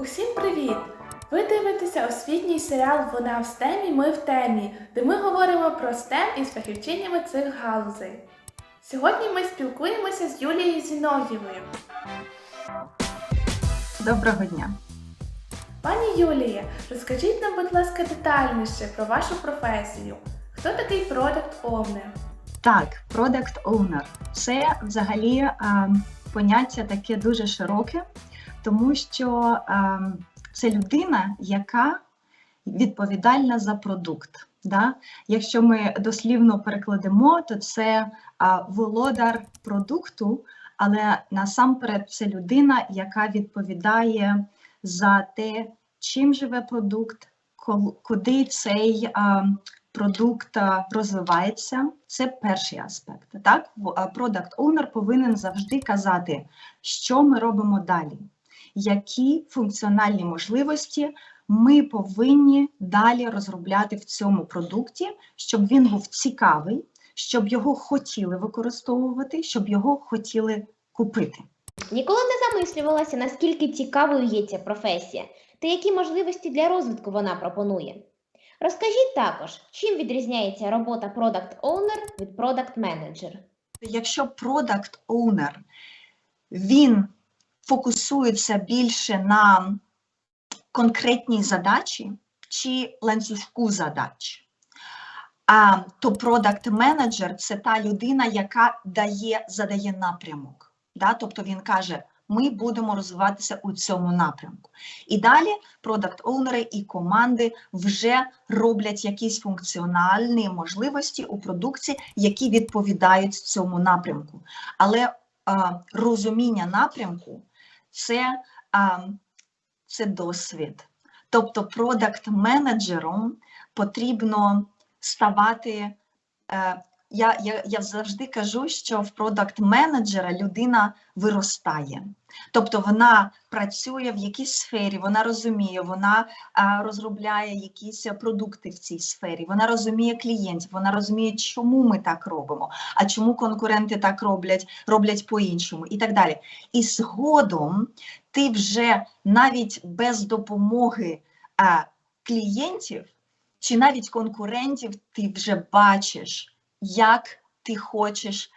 Усім привіт! Ви дивитеся освітній серіал Вона в STEM і ми в темі, де ми говоримо про STEM із фахівчинями цих галузей. Сьогодні ми спілкуємося з Юлією Зінов'євою. Доброго дня. Пані Юлія, розкажіть нам, будь ласка, детальніше про вашу професію. Хто такий Product Owner? Так, Product Owner – це взагалі е, поняття таке дуже широке, тому що е, це людина, яка відповідальна за продукт. Да? Якщо ми дослівно перекладемо, то це е, володар продукту, але насамперед це людина, яка відповідає за те, чим живе продукт, куди цей е, продукт розвивається. Це перший аспект. Так, а, product owner повинен завжди казати, що ми робимо далі, які функціональні можливості ми повинні далі розробляти в цьому продукті, щоб він був цікавий, щоб його хотіли використовувати, щоб його хотіли купити. Ніколи не замислювалася, наскільки цікавою є ця професія та які можливості для розвитку вона пропонує. Розкажіть також, чим відрізняється робота Product Owner від Product Manager? Якщо product owner, він фокусується більше на конкретній задачі чи ланцюжку задач, а то product manager – це та людина, яка дає, задає напрямок. Да? Тобто він каже, ми будемо розвиватися у цьому напрямку. І далі продакт оунери і команди вже роблять якісь функціональні можливості у продукції, які відповідають цьому напрямку. Але а, розуміння напрямку це, а, це досвід. Тобто продакт-менеджером потрібно ставати. Я, я, я завжди кажу, що в продакт-менеджера людина виростає. Тобто вона працює в якійсь сфері, вона розуміє, вона а, розробляє якісь продукти в цій сфері, вона розуміє клієнтів, вона розуміє, чому ми так робимо, а чому конкуренти так роблять, роблять по-іншому і так далі. І згодом ти вже навіть без допомоги а, клієнтів чи навіть конкурентів, ти вже бачиш, як ти хочеш,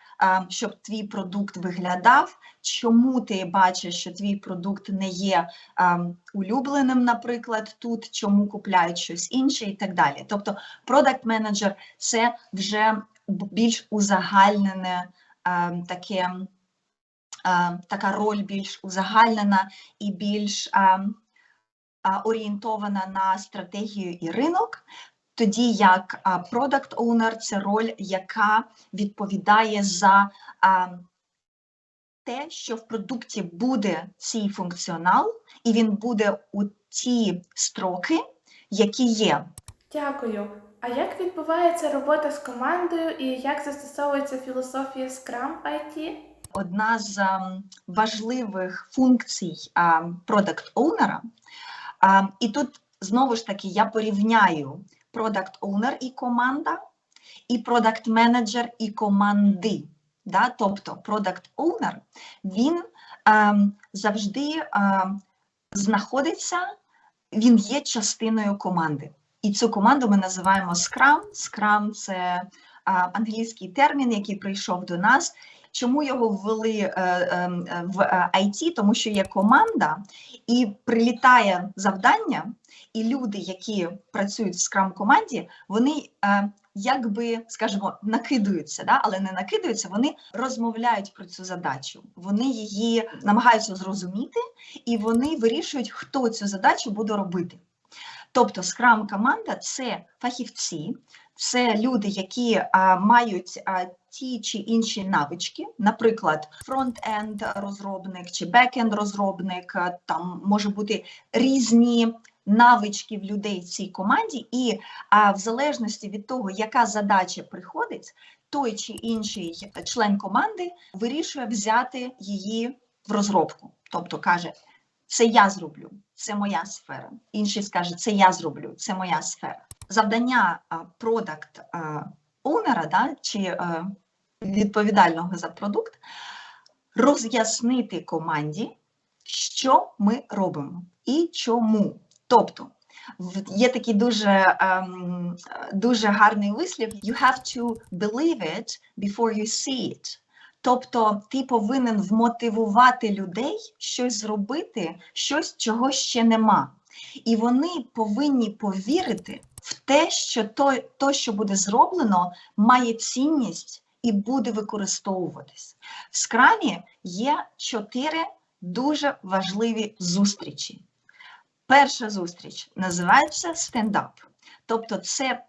щоб твій продукт виглядав, чому ти бачиш, що твій продукт не є улюбленим, наприклад, тут, чому купляють щось інше і так далі. Тобто, продакт менеджер це вже більш узагальнене таке. Така роль більш узагальнена і більш орієнтована на стратегію і ринок, тоді як product owner – це роль, яка відповідає за те, що в продукті буде цей функціонал, і він буде у ті строки, які є. Дякую. А як відбувається робота з командою і як застосовується філософія Scrum IT? Одна з важливих функцій продакт оунера, і тут знову ж таки я порівняю продакт оунер і команда, і продакт менеджер і команди. Да? Тобто продакт оунер він ем, завжди ем, знаходиться, він є частиною команди. І цю команду ми називаємо Scrum. Scrum – це а, англійський термін, який прийшов до нас. Чому його ввели е, е, е, в е, IT? Тому що є команда, і прилітає завдання, і люди, які працюють в Scrum команді, вони е, якби, скажімо, накидаються, да? але не накидаються, вони розмовляють про цю задачу. Вони її намагаються зрозуміти, і вони вирішують, хто цю задачу буде робити. Тобто Scrum команда це фахівці, це люди, які а, мають а, ті чи інші навички, наприклад, фронт-енд розробник чи бек-енд розробник, там може бути різні навички в людей в цій команді, і а, в залежності від того, яка задача приходить, той чи інший член команди вирішує взяти її в розробку, тобто каже. Це я зроблю, це моя сфера. Інший скаже, це я зроблю, це моя сфера. Завдання продакт оунера, да, чи відповідального за продукт, роз'яснити команді, що ми робимо і чому. Тобто, є такий дуже, ем, дуже гарний вислів: you have to believe it before you see it. Тобто ти повинен вмотивувати людей щось зробити, щось, чого ще нема. І вони повинні повірити в те, що то, то, що буде зроблено, має цінність і буде використовуватись. В скрамі є чотири дуже важливі зустрічі. Перша зустріч називається стендап. Тобто це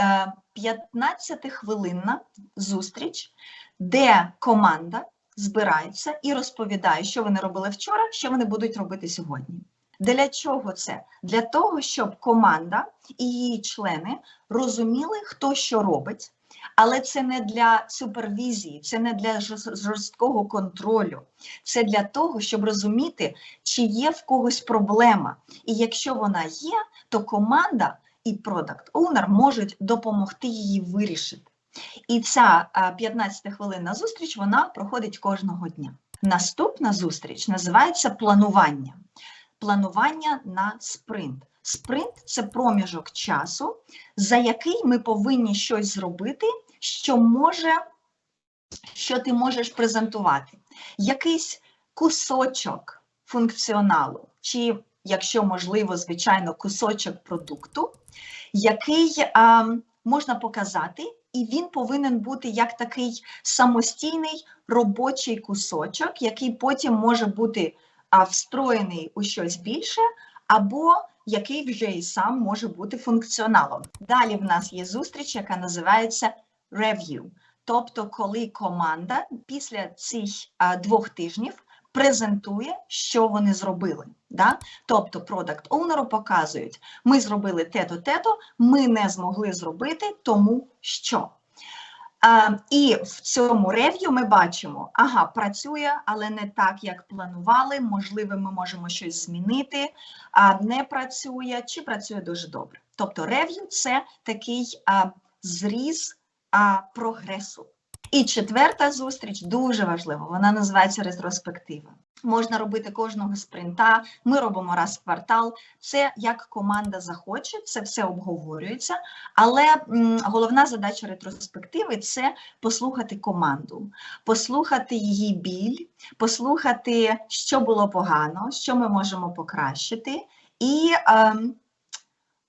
е, 15-хвилинна зустріч, де команда збирається і розповідає, що вони робили вчора, що вони будуть робити сьогодні. Для чого це? Для того, щоб команда і її члени розуміли, хто що робить, але це не для супервізії, це не для жорсткого контролю. Це для того, щоб розуміти, чи є в когось проблема. І якщо вона є, то команда і продакт оунер можуть допомогти її вирішити. І ця 15-хвилинна зустріч вона проходить кожного дня. Наступна зустріч називається планування. Планування на спринт. Спринт це проміжок часу, за який ми повинні щось зробити, що може, що ти можеш презентувати. Якийсь кусочок функціоналу, чи, якщо можливо, звичайно, кусочок продукту, який а, можна показати, і він повинен бути як такий самостійний робочий кусочок, який потім може бути встроєний у щось більше, або який вже і сам може бути функціоналом. Далі в нас є зустріч, яка називається review. Тобто, коли команда після цих двох тижнів презентує, що вони зробили. Да? Тобто, продакт оунеру показують, ми зробили те-то, те-то, ми не змогли зробити, тому що. А, і в цьому рев'ю ми бачимо, ага, працює, але не так, як планували. Можливо, ми можемо щось змінити, а не працює чи працює дуже добре. Тобто рев'ю це такий а, зріз а, прогресу. І четверта зустріч дуже важлива. Вона називається ретроспектива. Можна робити кожного спринта. Ми робимо раз в квартал. Це як команда захоче, це все обговорюється. Але головна задача ретроспективи це послухати команду, послухати її біль, послухати, що було погано, що ми можемо покращити, і, ем,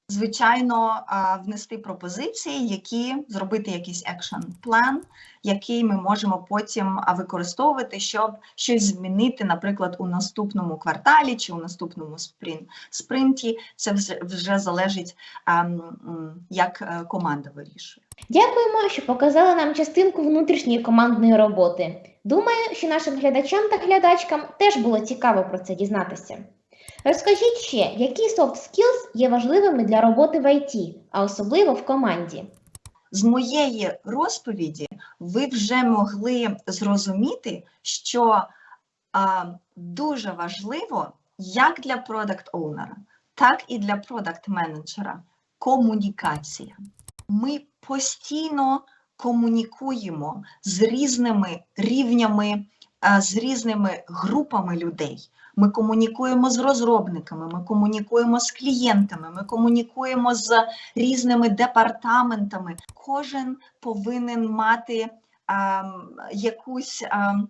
звичайно, внести пропозиції, які зробити якийсь екшн план, який ми можемо потім використовувати, щоб щось змінити, наприклад, у наступному кварталі чи у наступному сприн, спринті. Це вже, залежить, як е, команда вирішує. Дякуємо, що показали нам частинку внутрішньої командної роботи. Думаю, що нашим глядачам та глядачкам теж було цікаво про це дізнатися. Розкажіть ще, які soft skills є важливими для роботи в IT, а особливо в команді. З моєї розповіді ви вже могли зрозуміти, що а, дуже важливо як для продакт оунера так і для продакт менеджера комунікація. Ми постійно комунікуємо з різними рівнями, з різними групами людей. Ми комунікуємо з розробниками, ми комунікуємо з клієнтами, ми комунікуємо з різними департаментами. Кожен повинен мати ем, якусь ем,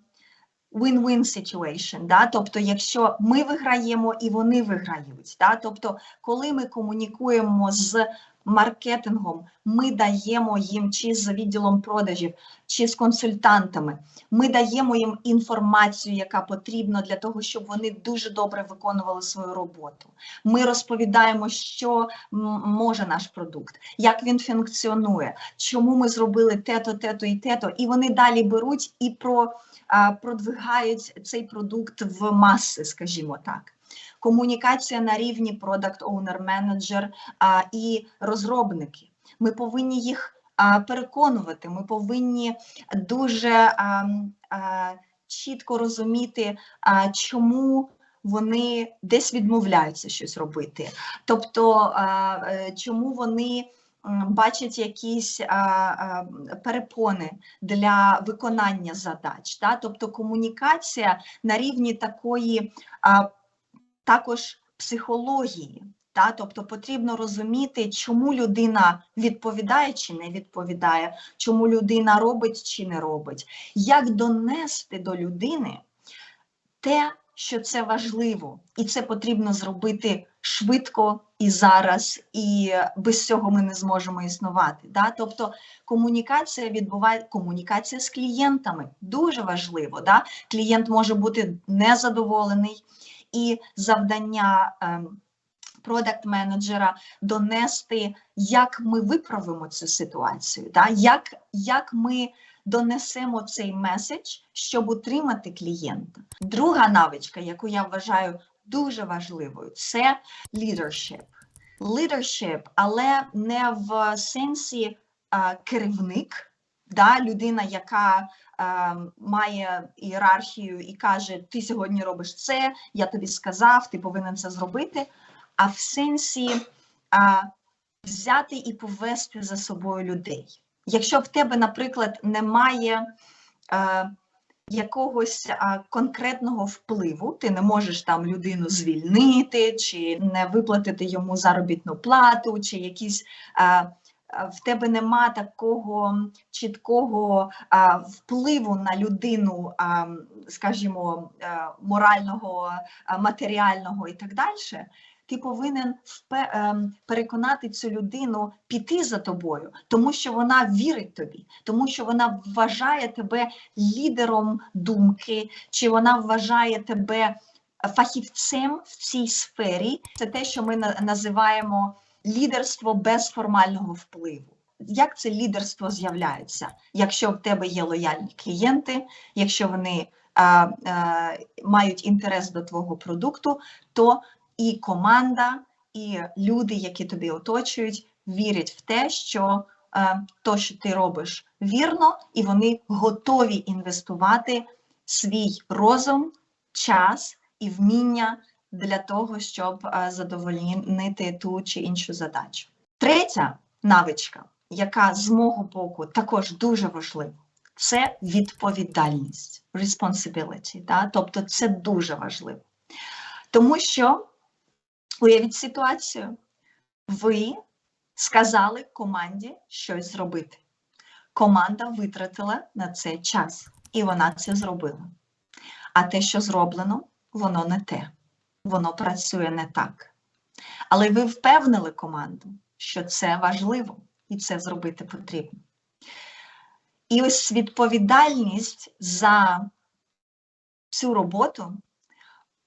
win-win situation, да? тобто, якщо ми виграємо і вони виграють, да? тобто, коли ми комунікуємо з маркетингом, ми даємо їм чи з відділом продажів, чи з консультантами, ми даємо їм інформацію, яка потрібна для того, щоб вони дуже добре виконували свою роботу. Ми розповідаємо, що може наш продукт, як він функціонує, чому ми зробили те-то, те-то і те-то, і вони далі беруть і про, продвигають цей продукт в маси, скажімо так. Комунікація на рівні Product Owner а, і розробники. Ми повинні їх переконувати, ми повинні дуже чітко розуміти, чому вони десь відмовляються щось робити. Тобто, е, чому вони бачать якісь перепони для виконання задач. Тобто комунікація на рівні такої також психології. Та, тобто потрібно розуміти, чому людина відповідає чи не відповідає, чому людина робить чи не робить, як донести до людини те, що це важливо, і це потрібно зробити швидко і зараз, і без цього ми не зможемо існувати. Да? Тобто комунікація відбуває комунікація з клієнтами дуже важливо. Да? Клієнт може бути незадоволений, і завдання. Ем, продакт-менеджера донести, як ми виправимо цю ситуацію, да? як, як ми донесемо цей меседж, щоб утримати клієнта. Друга навичка, яку я вважаю дуже важливою, це leadership. Leadership, але не в сенсі а, керівник, да? людина, яка має ієрархію і каже: Ти сьогодні робиш це, я тобі сказав, ти повинен це зробити а в сенсі а, взяти і повести за собою людей. Якщо в тебе, наприклад, немає а, якогось а, конкретного впливу, ти не можеш там людину звільнити, чи не виплатити йому заробітну плату, чи якісь. А, а, в тебе нема такого чіткого а, впливу на людину, а, скажімо, а, морального, а, матеріального і так далі, ти повинен переконати цю людину піти за тобою, тому що вона вірить тобі, тому що вона вважає тебе лідером думки, чи вона вважає тебе фахівцем в цій сфері. Це те, що ми на- називаємо лідерство без формального впливу. Як це лідерство з'являється? Якщо в тебе є лояльні клієнти, якщо вони а, а, мають інтерес до твого продукту, то і команда, і люди, які тобі оточують, вірять в те, що е, то, що ти робиш, вірно, і вони готові інвестувати свій розум, час і вміння для того, щоб е, задовольнити ту чи іншу задачу. Третя навичка, яка з мого боку також дуже важлива, це відповідальність, responsibility, да? тобто це дуже важливо. Тому що Уявіть ситуацію. Ви сказали команді щось зробити. Команда витратила на це час, і вона це зробила. А те, що зроблено, воно не те, воно працює не так. Але ви впевнили команду, що це важливо і це зробити потрібно. І ось відповідальність за цю роботу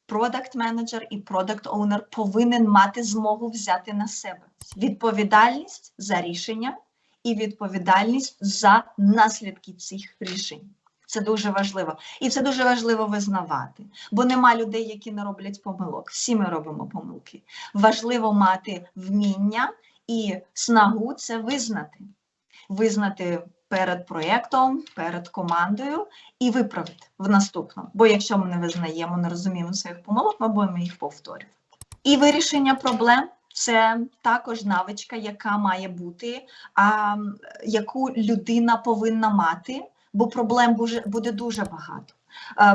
продакт менеджер і продакт оунер повинен мати змогу взяти на себе відповідальність за рішення і відповідальність за наслідки цих рішень. Це дуже важливо. І це дуже важливо визнавати, бо нема людей, які не роблять помилок. Всі ми робимо помилки. Важливо мати вміння і снагу це визнати. Визнати перед проєктом, перед командою і виправити в наступному. Бо якщо ми не визнаємо, не розуміємо своїх помилок, ми будемо їх повторювати. І вирішення проблем це також навичка, яка має бути, а, яку людина повинна мати, бо проблем буде, дуже багато.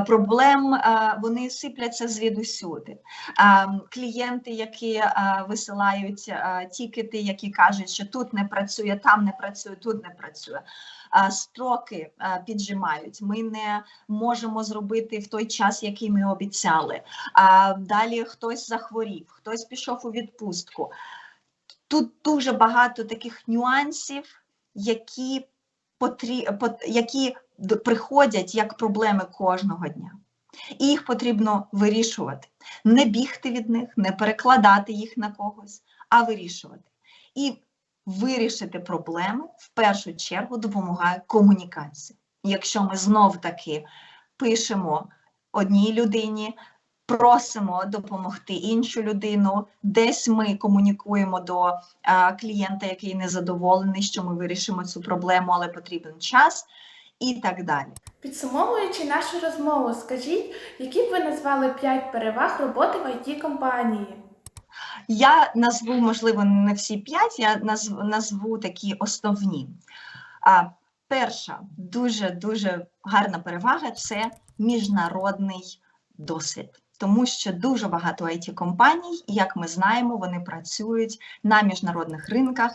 Проблем вони сипляться звідусюди. Клієнти, які висилають тікети, які кажуть, що тут не працює, там не працює, тут не працює. Строки піджимають. Ми не можемо зробити в той час, який ми обіцяли. Далі хтось захворів, хтось пішов у відпустку. Тут дуже багато таких нюансів, які які приходять як проблеми кожного дня. І їх потрібно вирішувати. Не бігти від них, не перекладати їх на когось, а вирішувати. І вирішити проблеми в першу чергу допомагає комунікація. Якщо ми знов таки пишемо одній людині, просимо допомогти іншу людину, десь ми комунікуємо до а, клієнта, який незадоволений, що ми вирішимо цю проблему, але потрібен час, і так далі. Підсумовуючи нашу розмову, скажіть, які б ви назвали 5 переваг роботи в it компанії Я назву, можливо, не всі п'ять, я назву, назву такі основні. А, перша дуже дуже гарна перевага це міжнародний досвід. Тому що дуже багато it компаній, як ми знаємо, вони працюють на міжнародних ринках.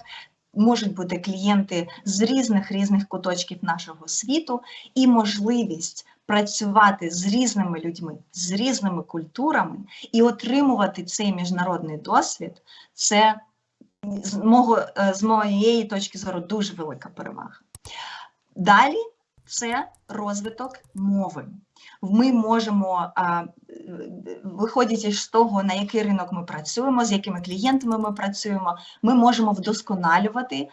Можуть бути клієнти з різних різних куточків нашого світу, і можливість працювати з різними людьми, з різними культурами і отримувати цей міжнародний досвід це з, мого, е, з моєї точки зору дуже велика перевага. Далі це розвиток мови. Ми можемо, виходячи з того, на який ринок ми працюємо, з якими клієнтами ми працюємо, ми можемо вдосконалювати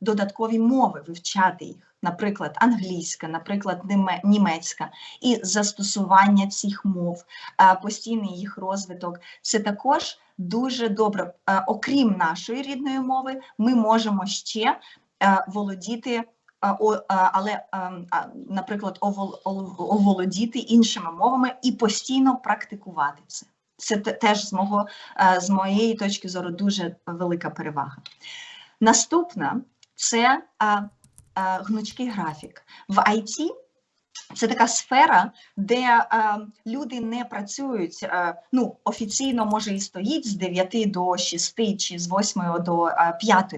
додаткові мови, вивчати їх, наприклад, англійська, наприклад, німецька, і застосування цих мов, постійний їх розвиток. Це також дуже добре. Окрім нашої рідної мови, ми можемо ще володіти. Але, наприклад, овол- оволодіти іншими мовами і постійно практикувати це. Це теж з мого з моєї точки зору дуже велика перевага. Наступна це гнучкий графік. В IT це така сфера, де е, люди не працюють е, ну, офіційно, може, і стоїть з 9 до 6 чи з 8 до е, 5,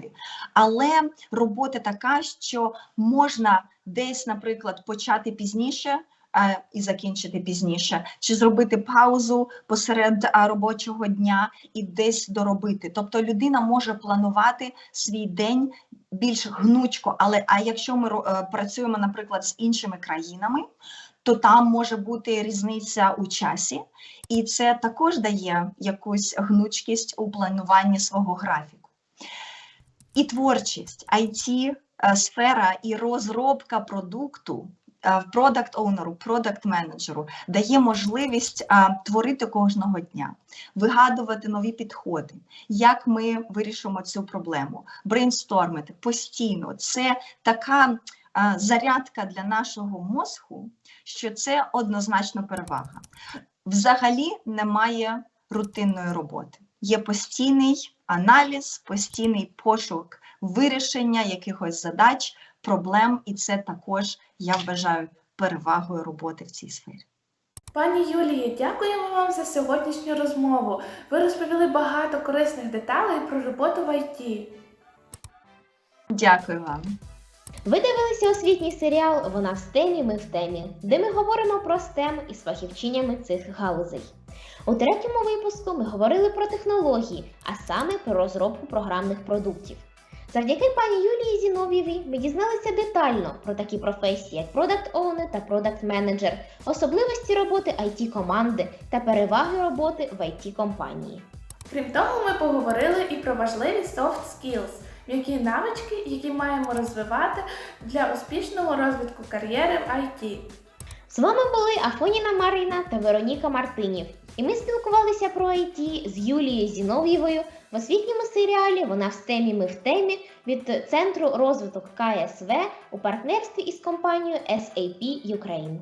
але робота така, що можна десь, наприклад, почати пізніше. Е, І закінчити пізніше, чи зробити паузу посеред е, робочого дня і десь доробити. Тобто людина може планувати свій день більш гнучко, але а якщо ми е, працюємо, наприклад, з іншими країнами, то там може бути різниця у часі, і це також дає якусь гнучкість у плануванні свого графіку. І творчість, IT е, сфера і розробка продукту. Е, Продакт оунеру, продакт менеджеру дає можливість а, творити кожного дня, вигадувати нові підходи, як ми вирішимо цю проблему, брейнстормити постійно. Це така а, зарядка для нашого мозку, що це однозначно перевага. Взагалі немає рутинної роботи. Є постійний аналіз, постійний пошук вирішення якихось задач, проблем, і це також я вважаю перевагою роботи в цій сфері. Пані Юлії, дякуємо вам за сьогоднішню розмову. Ви розповіли багато корисних деталей про роботу в ІТ. Дякую вам. Ви дивилися освітній серіал Вона в стемі, ми в темі, де ми говоримо про STEM із фахівчинями цих галузей. У третьому випуску ми говорили про технології, а саме про розробку програмних продуктів. Завдяки пані Юлії Зінов'євій ми дізналися детально про такі професії, як Product Owner та Product Manager, особливості роботи IT команди та переваги роботи в IT компанії. Крім того, ми поговорили і про важливі soft skills, м'які навички, які маємо розвивати для успішного розвитку кар'єри в IT. З вами були Афоніна Марина та Вероніка Мартинів. І ми спілкувалися про IT з Юлією Зінов'євою в освітньому серіалі Вона в стемі, ми в темі від Центру розвиток КСВ у партнерстві із компанією SAP Ukraine.